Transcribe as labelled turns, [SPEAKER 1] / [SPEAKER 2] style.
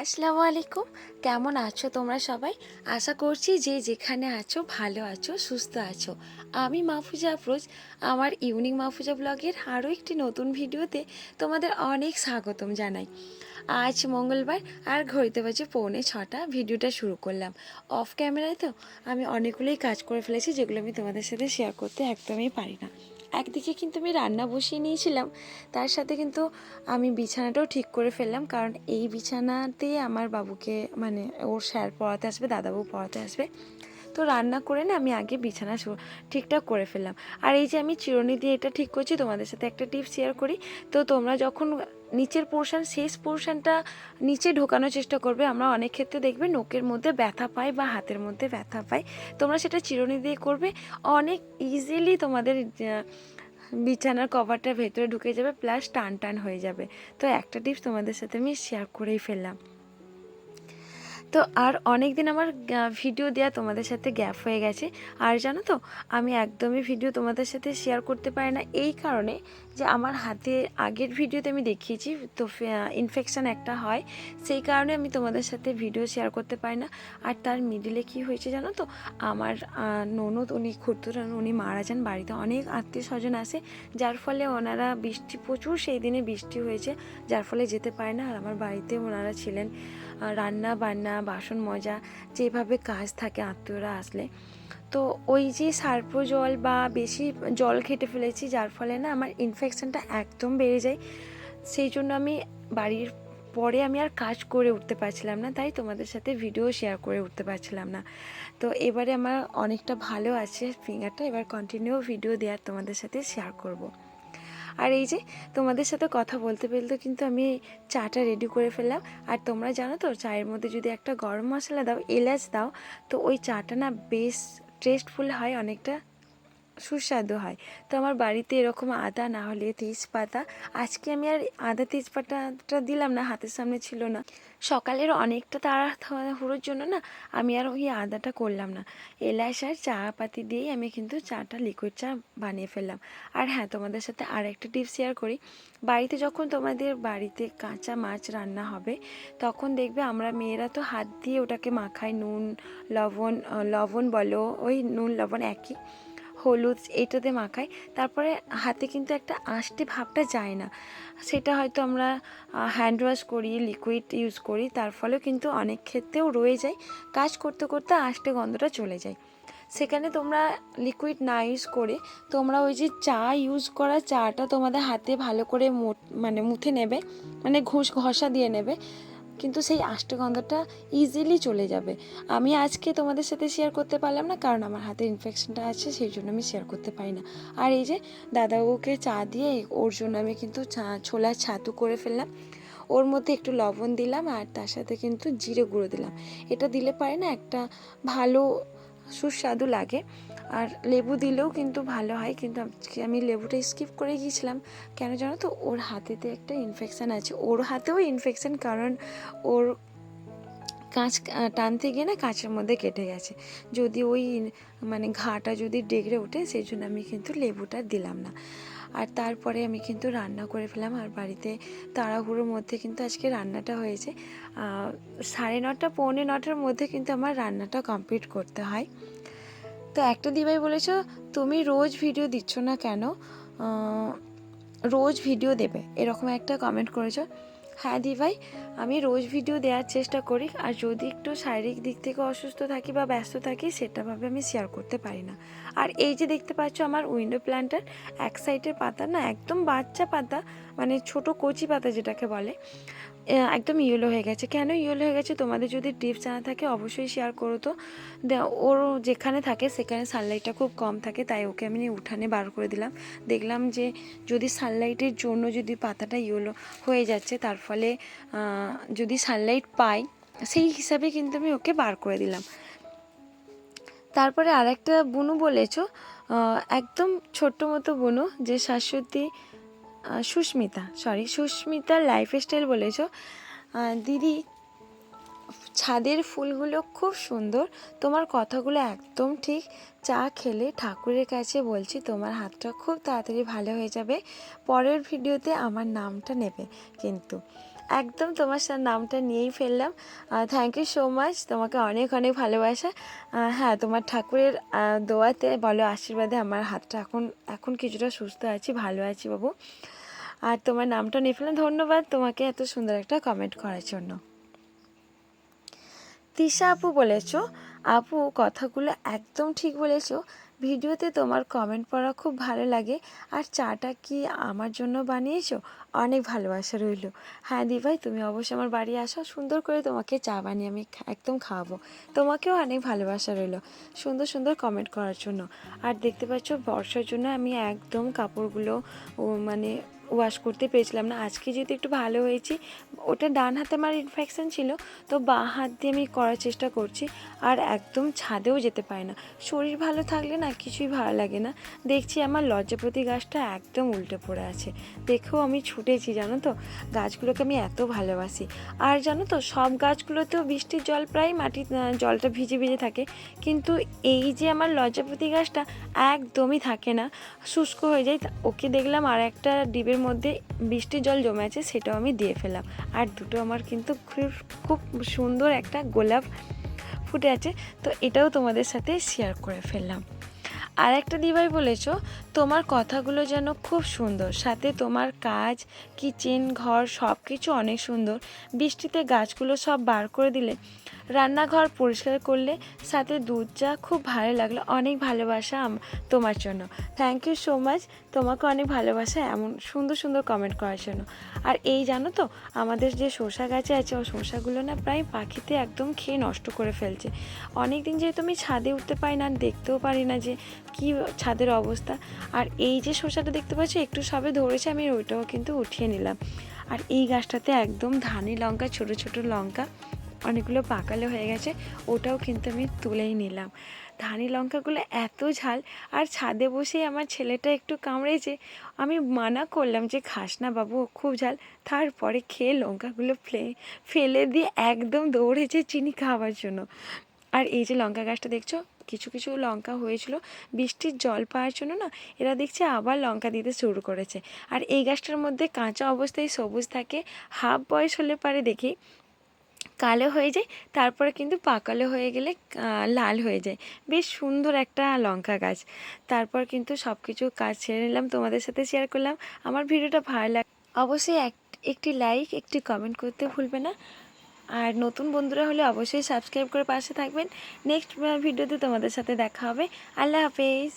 [SPEAKER 1] আসসালামু আলাইকুম। কেমন আছো তোমরা সবাই? আশা করছি যে যেখানে আছো ভালো আছো, সুস্থ আছো। আমি মাহফুজা আফরোজ। আমার ইউনিক মাহফুজা ব্লগের আরও একটি নতুন ভিডিওতে তোমাদের অনেক স্বাগতম জানাই। আজ মঙ্গলবার আর ঘড়িতে বাজে পৌনে ছটা, ভিডিওটা শুরু করলাম। অফ ক্যামেরায় তো আমি অনেকগুলোই কাজ করে ফেলেছি যেগুলো আমি তোমাদের সাথে শেয়ার করতে একদমই পারি না। একদিকে কিন্তু আমি রান্না বসিয়ে নিয়েছিলাম, তার সাথে কিন্তু আমি বিছানাটাও ঠিক করে ফেললাম। কারণ এই বিছানাতে আমার বাবুকে মানে ওর স্যার পড়াতে আসবে দাদাবাবু পড়াতে আসবে। তো রান্না করে না আমি আগে বিছানা ঠিকঠাক করে ফেললাম। আর এই যে আমি চিরুনি দিয়ে এটা ঠিক করছি, তোমাদের সাথে একটা টিপস শেয়ার করি। তো তোমরা যখন নিচের পোর্শান শেষ পোর্শানটা নিচে ঢোকানোর চেষ্টা করবে। আমরা অনেক ক্ষেত্রে দেখবে নোকের মধ্যে ব্যথা পাই বা হাতের মধ্যে ব্যথা পাই তোমরা সেটা চিরুনি দিয়ে করবে। অনেক ইজিলি তোমাদের বিছানার কভারটা ভেতরে ঢুকে যাবে প্লাস টান টান হয়ে যাবে। তো একটা টিপস তোমাদের সাথে আমি শেয়ার করেই ফেললাম। তো আর অনেক দিন আমার ভিডিও দেওয়া তোমাদের সাথে গ্যাপ হয়ে গেছে। আর জানো তো, আমি একদমই ভিডিও তোমাদের সাথে শেয়ার করতে পারি না এই কারণে যে আমার হাতে আগের ভিডিওতে আমি দেখিয়েছি, তো ইনফেকশান একটা হয়, সেই কারণে আমি তোমাদের সাথে ভিডিও শেয়ার করতে পারি না। আর তার মিডিলে কি হয়েছে জানো তো, আমার ননদ উনি খুঁড়তুরান উনি মারা যান, বাড়িতে অনেক আত্মীয় স্বজন আসে যার ফলে ওনারা বৃষ্টি, প্রচুর সেই দিনে বৃষ্টি হয়েছে, যার ফলে যেতে পারে না। আর আমার বাড়িতে ওনারা ছিলেন রান্না বান্না, বাসন মজা, যেভাবে কাজ থাকে আত্মীয়রা আসলে। তো ওই যে সার্প জল বা বেশি জল খেটে ফেলেছি, যার ফলে না আমার ইনফেকশনটা একদম বেড়ে যায়। সেই জন্য আমি বাড়ির পরে আমি আর কাজ করে উঠতে পারছিলাম না, তাই তোমাদের সাথে ভিডিও শেয়ার করে উঠতে পারছিলাম না। তো এবারে আমার অনেকটা ভালো আছে ফিঙ্গারটা এবার কন্টিনিউ ভিডিও দেওয়ার তোমাদের সাথে শেয়ার করব। আর এই যে তোমাদের সাথে কথা বলতে বলতে কিন্তু আমি চাটা রেডি করে ফেললাম। আর তোমরা জানো তো, চায়ের মধ্যে যদি একটা গরম মশলা দাও, এলাচ দাও, তো ওই চাটা না বেশ টেস্টফুল হয় অনেকটা। সুস্বাদু হয়। তো আমার বাড়িতে এরকম আদা না হলে তেজপাতা, আজকে আমি আর আদা তেজপাতাটা দিলাম না, হাতের সামনে ছিল না। সকালের অনেকটা তাড়াহুড়োর জন্য না আমি আর ওই আদাটা করলাম না। এলাচ আর চা পাতি দিয়েই আমি কিন্তু চাটা লিকুইড চা বানিয়ে ফেললাম। আর হ্যাঁ তোমাদের সাথে আর একটা টিপস শেয়ার করি। বাড়িতে যখন তোমাদের বাড়িতে কাঁচা মাছ রান্না হবে, তখন দেখবে আমরা মেয়েরা তো হাত দিয়ে ওটাকে মাখাই নুন, লবণ লবণ বলো, ওই নুন, লবণ একই। হলুদ এইটাতে মাখাই। তারপরে হাতে কিন্তু একটা আষ্টে ভাবটা যায় না। সেটা হয়তো আমরা হ্যান্ড ওয়াশ করি লিকুইড ইউজ করি, তার ফলেও কিন্তু অনেক ক্ষেত্রেও রয়ে যায়। কাজ করতে করতে আষ্টে গন্ধটা চলে যায়। সেখানে তোমরা লিকুইড না ইউজ করে, তোমরা ওই যে চা ইউজ করা চাটা তোমাদের হাতে ভালো করে মানে মুথে নেবে মানে ঘুষ, ঘষা দিয়ে নেবে। কিন্তু সেই আষ্টে গন্ধটা ইজিলি চলে যাবে। আমি আজকে তোমাদের সাথে শেয়ার করতে পারলাম না, কারণ আমার হাতে ইনফেকশনটা আছে, সেই জন্য আমি শেয়ার করতে পারি না। আর এই যে দাদাবুকে চা দিয়ে, ওর জন্য আমি কিন্তু ছোলার ছাতু করে ফেললাম। ওর মধ্যে একটু লবণ দিলাম আর তার সাথে কিন্তু জিরে গুঁড়ো দিলাম। এটা দিলে পারে না একটা ভালো সুস্বাদু লাগে। আর লেবু দিলেও কিন্তু ভালো হয়। কিন্তু আজকে আমি লেবুটা স্কিপ করে গিয়েছিলাম। কেন জানো তো? ওর হাতেতে একটা ইনফেকশান আছে। ওর হাতেও ইনফেকশান কারণ ওর কাঁচ টানতে গিয়ে না কাঁচের মধ্যে কেটে গেছে। যদি ওই মানে ঘাটা যদি ডেগড়ে ওঠে, সেই জন্য আমি কিন্তু লেবুটা দিলাম না। আর তারপরে আমি কিন্তু রান্না করে ফেলাম আর বাড়িতে তাড়াহুড়োর মধ্যে কিন্তু আজকে রান্নাটা হয়েছে। সাড়ে নটা, পৌনে নটার মধ্যে কিন্তু আমার রান্নাটা কমপ্লিট করতে হয়। তো একটা দিবাই বলেছ, তুমি রোজ ভিডিও দিচ্ছ না কেন? রোজ ভিডিও দেবে। এরকম একটা কমেন্ট করেছ। হ্যাঁ দিভাই, আমি রোজ ভিডিও দেওয়ার চেষ্টা করি। আর যদি একটু শারীরিক দিক থেকে অসুস্থ থাকি বা ব্যস্ত থাকি সেটাভাবে আমি শেয়ার করতে পারি না। আর এই যে দেখতে পাচ্ছ আমার উইন্ডো প্ল্যান্টার এক সাইডের পাতা না, একদম বাচ্চা পাতা মানে ছোট কচি পাতা যেটাকে বলে একদম ইয়েলো হয়ে গেছে। কেন ইয়েলো হয়ে গেছে? তোমাদের যদি টিপস জানা থাকে অবশ্যই শেয়ার করো তো। ওর যেখানে থাকে সেখানে সানলাইটটা খুব কম থাকে, তাই ওকে আমি উঠানে বার করে দিলাম। দেখলাম যে যদি সানলাইটের জন্য যদি পাতাটা ইয়েলো হয়ে যাচ্ছে, তার ফলে যদি সানলাইট পাই, সেই হিসাবে কিন্তু আমি ওকে বার করে দিলাম। তারপরে আরেকটা বুনু বলেছ একদম ছোট্ট মতো বুনু, যে শাশ্বতী সুস্মিতা সরি সুস্মিতা লাইফস্টাইল বলেছ। দিদি, ছাদের ফুলগুলো খুব সুন্দর। তোমার কথাগুলো একদম ঠিক। চা খেলে ঠাকুরের কাছে বলছি তোমার হাতটা খুব তাড়াতাড়ি ভালো হয়ে যাবে। পরের ভিডিওতে আমার নামটা নেবে কিন্তু। একদম তোমার নামটা নিয়েই ফেললাম। থ্যাংক ইউ সো মাচ তোমাকে অনেক অনেক ভালোবাসা। হ্যাঁ তোমার ঠাকুরের দোয়াতে বলো আশীর্বাদে আমার হাতটা এখন এখন কিছুটা সুস্থ আছি, ভালো আছি বাবু। আর তোমার নামটা নিয়ে ফেললাম। ধন্যবাদ তোমাকে এত সুন্দর একটা কমেন্ট করার জন্য। তিশা আপু বলেছ, আপু কথাগুলো একদম ঠিক বলেছ। ভিডিওতে তোমার কমেন্ট পড়া খুব ভালো লাগে। আর চাটা কি আমার জন্য বানিয়েছো? অনেক ভালোবাসা রইল। হ্যাঁ দি ভাই তুমি অবশ্যই আমার বাড়ি আসো। সুন্দর করে তোমাকে চা বানিয়ে আমি একদম খাওয়াবো। তোমাকেও অনেক ভালোবাসা রইল সুন্দর সুন্দর কমেন্ট করার জন্য। আর দেখতে পাচ্ছ, বর্ষার জন্য আমি একদম কাপড়গুলো মানে ওয়াশ করতে পেরেছিলাম না। আজকে যেহেতু একটু ভালো হয়েছি ওটা ডান হাতে আমার ইনফেকশান ছিল তো বাঁ হাত দিয়ে আমি করার চেষ্টা করছি আর একদম ছাদেও যেতে পারি না। শরীর ভালো থাকলে না কিছুই ভালো লাগে না। দেখছি আমার লজ্জাপতি গাছটা একদম উল্টে পড়ে আছে। দেখেও আমি ছুটেছি জানো তো? গাছগুলোকে আমি এত ভালোবাসি। আর জানো তো সব গাছগুলোতেও বৃষ্টির জল প্রায় মাটি আহ, জলটা ভিজে ভিজে থাকে। কিন্তু এই যে আমার লজ্জাপতি গাছটা একদমই থাকে না। শুষ্ক হয়ে যায় ওকে দেখলাম আর একটা ডিবের মধ্যে বৃষ্টির জল জমে আছে, সেটাও আমি দিয়ে ফেলাম আর দুটো আমার কিন্তু খুব খুব সুন্দর একটা গোলাপ ফুটে আছে, তো এটাও তোমাদের সাথে শেয়ার করে ফেললাম। আর একটা দিবাই বলেছ, তোমার কথাগুলো যেন খুব সুন্দর, সাথে তোমার কাজ কিচেন ঘর সব কিছু অনেক সুন্দর। বৃষ্টিতে গাছগুলো সব বার করে দিলে রান্নাঘর পরিষ্কার করলে সাথে দুধ চা খুব ভালো লাগল। অনেক ভালোবাসা তোমার জন্য। থ্যাংক ইউ সো মাচ তোমাকে অনেক ভালোবাসা এমন সুন্দর সুন্দর কমেন্ট করার জন্য। আর এই জানো তো, আমাদের যে শসা গাছে আছে ও শসাগুলো না প্রায় পাখিতে একদম খেয়ে নষ্ট করে ফেলছে। অনেক দিন যেহেতু আমি ছাদে উঠতে পারি না, দেখতেও পারি না যে কি ছাদের অবস্থা। আর এই যে শসাটা দেখতে পাচ্ছি, একটু সবে ধরেছে আমি, ওইটাও কিন্তু উঠিয়ে নিলাম। আর এই গাছটাতে একদম ধানি লঙ্কা, ছোট ছোট লঙ্কা অনেকগুলো পাকালো হয়ে গেছে, ওটাও কিন্তু আমি তুলেই নিলাম। ধানি লঙ্কাগুলো এত ঝাল, আর ছাদে বসে আমার ছেলেটা একটু কামড়েছে, আমি মানা করলাম যে, খাস না বাবু, খুব ঝাল। তারপরে খেয়ে লঙ্কাগুলো ফেলে ফেলে দিয়ে একদম দৌড়েছে চিনি খাওয়ার জন্য। আর এই যে লঙ্কা গাছটা দেখছ, কিছু কিছু লঙ্কা হয়েছিল, বৃষ্টির জল পাওয়ার জন্য না, এরা দেখছে আবার লঙ্কা দিতে শুরু করেছে। আর এই গাছটার মধ্যে কাঁচা অবস্থায় সবুজ থাকে, হাফ বয়স হলে পারে দেখি কালো হয়ে যায়, তারপরে কিন্তু পাকালো হয়ে গেলে লাল হয়ে যায়। বেশ সুন্দর একটা লঙ্কা গাছ। তারপর কিন্তু সব কিছু কাজ ছেড়ে নিলাম, তোমাদের সাথে শেয়ার করলাম। আমার ভিডিওটা ভালো লাগ, অবশ্যই এক, একটি লাইক একটি কমেন্ট করতে ভুলবে না। আর নতুন বন্ধুরা হলে অবশ্যই সাবস্ক্রাইব করে পাশে থাকবেন। নেক্সট ভিডিওতে তোমাদের সাথে দেখা হবে। আল্লাহ হাফেজ।